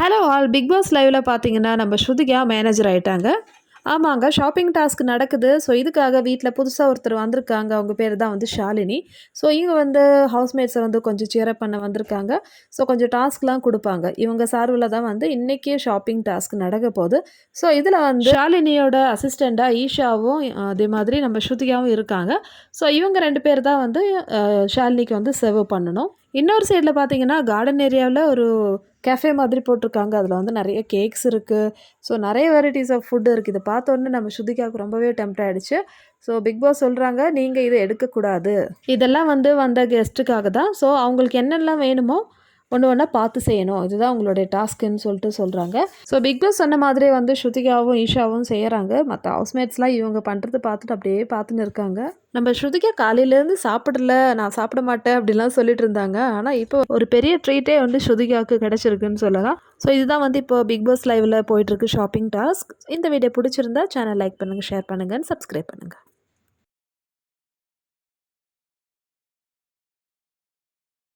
Hello all big Boss லைவில் பார்த்தீங்கன்னா நம்ம ஸ்ருதிகா மேனேஜர் ஆகிட்டாங்க ஆமாங்க ஷாப்பிங் டாஸ்க் நடக்குது. ஸோ இதுக்காக வீட்டில் புதுசாக ஒருத்தர் வந்திருக்காங்க. அவங்க பேர் தான் வந்து ஷாலினி. ஸோ இவங்க வந்து ஹவுஸ்மேட்ஸை வந்து கொஞ்சம் சேரப் பண்ண வந்திருக்காங்க. ஸோ கொஞ்சம் டாஸ்க்லாம் கொடுப்பாங்க. இவங்க சார்பில் தான் வந்து இன்றைக்கே ஷாப்பிங் டாஸ்க் நடக்க போகுது. ஸோ இதில் வந்து ஷாலினியோட அசிஸ்டண்ட்டாக ஈஷாவும் அதே மாதிரி நம்ம ஸ்ருதிகாவும் இருக்காங்க. ஸோ இவங்க ரெண்டு பேர் தான் வந்து ஷாலினிக்கு வந்து சர்வ் பண்ணணும். இன்னொரு சைடில் பார்த்தீங்கன்னா கார்டன் ஏரியாவில் ஒரு கேஃபே மாதிரி போட்டிருக்காங்க. அதில் வந்து நிறைய கேக்ஸ் இருக்குது ஸோ நிறைய வெரைட்டிஸ் ஆஃப் ஃபுட்டு இருக்குது இதை பார்த்தோன்னே நம்ம ஸ்ருதிகாவுக்கு ரொம்பவே டெம்ட் ஆகிடுச்சு ஸோ பிக் பாஸ் சொல்கிறாங்க நீங்கள் இதை எடுக்கக்கூடாது. இதெல்லாம் வந்து வந்த கெஸ்ட்டுக்காக தான். ஸோ அவங்களுக்கு என்னெல்லாம் வேணுமோ ஒன்று ஒன்றா பார்த்து செய்யணும். இதுதான் உங்களுடைய டாஸ்க்குன்னு சொல்லிட்டு சொல்கிறாங்க ஸோ பிக் பாஸ் சொன்ன மாதிரி வந்து ஸ்ருதிகாவும் ஈஷாவும் செய்கிறாங்க மற்ற ஹவுஸ்மேட்ஸ்லாம் இவங்க பண்ணுறது பார்த்துட்டு அப்படியே பார்த்துன்னு இருக்காங்க. நம்ம ஸ்ருதிகா காலையிலேருந்து சாப்பிடல நான் சாப்பிட மாட்டேன் அப்படிலாம் சொல்லிட்டு இருந்தாங்க. ஆனால் இப்போ ஒரு பெரிய ட்ரீட்டே வந்து ஸ்ருதிகாவுக்கு கிடச்சிருக்குன்னு சொல்லலாம். ஸோ இதுதான் வந்து இப்போ பிக் பாஸ் லைவில் போயிட்டுருக்கு ஷாப்பிங் டாஸ்க் இந்த வீடியோ பிடிச்சிருந்தா சேனல் லைக் பண்ணுங்கள் ஷேர் பண்ணுங்கள் சப்ஸ்கிரைப் பண்ணுங்கள்